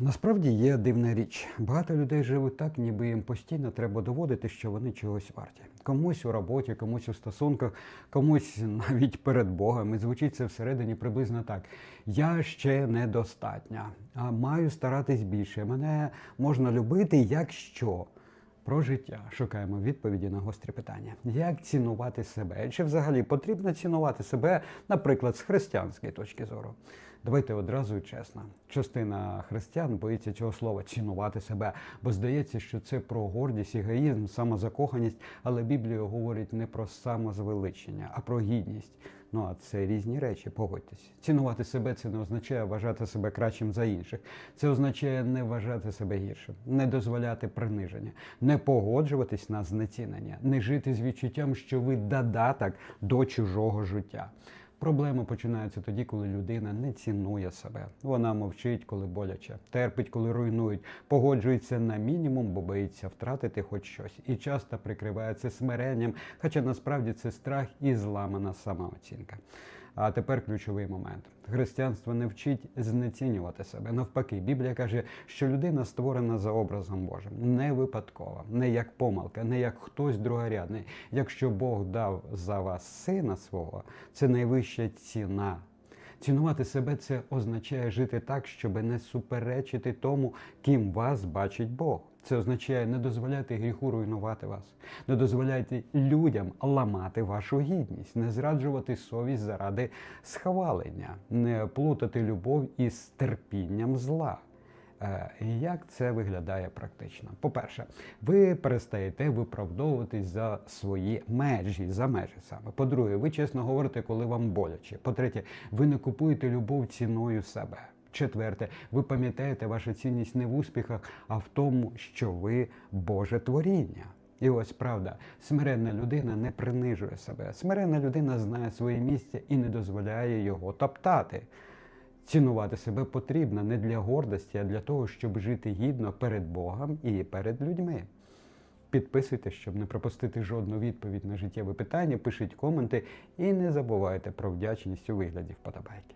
Насправді є дивна річ. Багато людей живуть так, ніби їм постійно треба доводити, що вони чогось варті. Комусь у роботі, комусь у стосунках, комусь навіть перед Богом. І звучить це всередині приблизно так: я ще недостатня, а маю старатись більше. Мене можна любити, якщо. Про життя шукаємо відповіді на гострі питання. Як цінувати себе? Чи взагалі потрібно цінувати себе, наприклад, з християнської точки зору? Давайте одразу чесно. Частина християн боїться цього слова цінувати себе, бо здається, що це про гордість, егоїзм, самозакоханість, але Біблія говорить не про самозвеличення, а про гідність. Ну а це різні речі, погодьтесь. Цінувати себе це не означає вважати себе кращим за інших. Це означає не вважати себе гіршим, не дозволяти приниження, не погоджуватись на знецінення, не жити з відчуттям, що ви додаток до чужого життя. Проблема починається тоді, коли людина не цінує себе. Вона мовчить, коли боляче, терпить, коли руйнують, погоджується на мінімум, бо боїться втратити хоч щось, і часто прикривається смиренням, хоча насправді це страх і зламана самооцінка. А тепер ключовий момент: християнство не вчить знецінювати себе. Навпаки, Біблія каже, що людина створена за образом Божим, не випадково, не як помилка, не як хтось другорядний. Якщо Бог дав за вас сина свого, це найвища ціна. Цінувати себе це означає жити так, щоб не суперечити тому, ким вас бачить Бог. Це означає не дозволяти гріху руйнувати вас, не дозволяйте людям ламати вашу гідність, не зраджувати совість заради схвалення, не плутати любов із терпінням зла. Е, Як це виглядає практично? По-перше, ви перестаєте виправдовуватись за свої межі, за межі саме. По-друге, ви чесно говорите, коли вам боляче. По-третє, ви не купуєте любов ціною себе. Четверте, ви пам'ятаєте ваша цінність не в успіхах, а в тому, що ви Боже творіння. І ось правда, смиренна людина не принижує себе. Смиренна людина знає своє місце і не дозволяє його топтати. Цінувати себе потрібно не для гордості, а для того, щоб жити гідно перед Богом і перед людьми. Підписуйтесь, щоб не пропустити жодну відповідь на життєве питання, пишіть коменти і не забувайте про вдячність у вигляді вподобайки.